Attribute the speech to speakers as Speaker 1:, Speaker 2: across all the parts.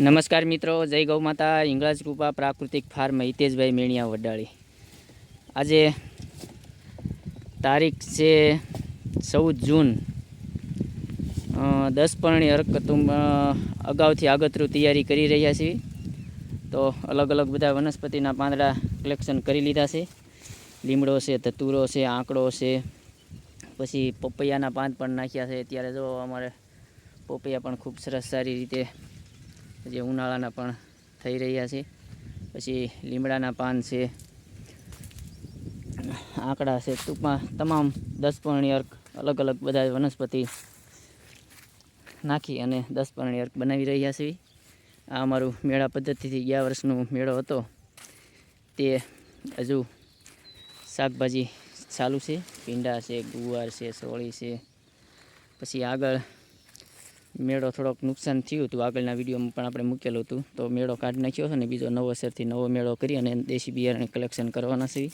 Speaker 1: નમસ્કાર મિત્રો, જય ગૌ માતા, ઇંગળાજ કૃપા, પ્રાકૃતિક ફાર્મ હિતેશભાઈ મેણિયા, વડાળી. આજે તારીખ છે ચૌદ જૂન. દસ પરણી અગાઉથી આગતરું તૈયારી કરી રહ્યા છીએ. તો અલગ અલગ બધા વનસ્પતિના પાંદડા કલેક્શન કરી લીધા છે. લીમડો છે, ધતુરો છે, આંકડો છે. પછી પપૈયાના પાંદ પણ નાખ્યા છે. ત્યારે જો અમારે પપૈયા પણ ખૂબ સરસ સારી રીતે જે ઉનાળાના પણ થઈ રહ્યા છે. પછી લીમડાના પાન છે, આંકડા છે, ટૂંકમાં તમામ દસપર્ણી અર્ક અલગ અલગ બધા વનસ્પતિ નાખી અને દસપર્ણી અર્ક બનાવી રહ્યા છીએ આ અમારું મેળા પદ્ધતિથી ગયા વર્ષનો મેળો હતો. તે હજુ શાકભાજી ચાલુ છે. ભીંડા છે, ગુવાર છે, સોળી છે. પછી આગળ મેળો થોડોક નુકસાન થયું હતું. આગળના વિડીયોમાં પણ આપણે મૂકેલું હતું. તો મેળો કાઢી નાખ્યો છે અને બીજો નવો સરથી નવો મેળો કરી અને દેશી બિયારણ કલેક્શન કરવાના છે.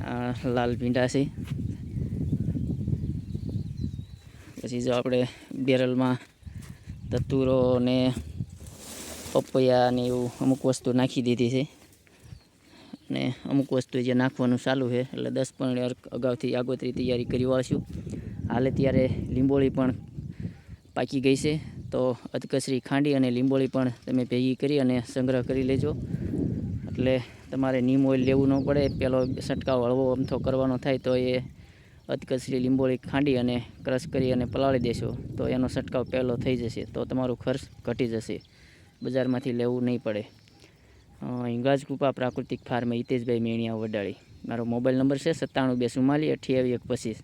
Speaker 1: આ લાલ ભીંડા છે. પછી જો આપણે બેરલમાં તતુરો ને પપૈયા ને એવું અમુક વસ્તુ નાખી દીધી છે. અને અમુક વસ્તુ જે નાખવાનું ચાલુ છે, એટલે દસ પણ અગાઉથી આગોતરી તૈયારી કરી વાળશું. હાલે ત્યારે લીંબોળી પણ પાકી ગઈ છે, તો અધકસરી ખાંડી અને લીંબોળી પણ તમે ભેગી કરી અને સંગ્રહ કરી લેજો. એટલે તમારે નીમ ઓઇલ લેવું ન પડે પહેલો છંટકાવ હળવો અમથો કરવાનો થાય તો એ અધકસરી લીંબોળી ખાંડી અને ક્રશ કરી અને પલાળી દેશો, તો એનો છંટકાવ પહેલો થઈ જશે, તો તમારો ખર્ચ ઘટી જશે. બજારમાંથી લેવું નહીં પડે. અ, હિંગળાજ કૃપા પ્રાકૃતિક ફાર્મ હિતેશભાઈ મેણિયા વડાળી. મારો મોબાઈલ નંબર છે સત્તાણું બે ચુમ્માલી અઠ્યાવીસ એક પચીસ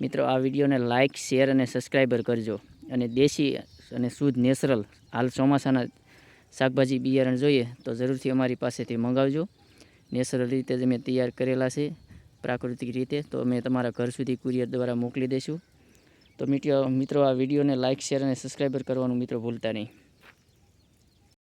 Speaker 1: મિત્રો આ વિડીયોને લાઇક શેર અને સબસ્ક્રાઈબર કરજો. અને દેશી અને શુદ્ધ નેચરલ હાલ ચોમાસાના શાકભાજી બિયારણ જોઈએ તો જરૂરથી અમારી પાસેથી મંગાવજો. નેચરલ રીતે જ અમે તૈયાર કરેલા છે પ્રાકૃતિક રીતે. તો અમે તમારા ઘર સુધી કુરિયર દ્વારા મોકલી દઈશું. તો મિત્રો આ વિડીયોને લાઇક શેર અને સબસ્ક્રાઈબર કરવાનું મિત્રો ભૂલતા નહીં.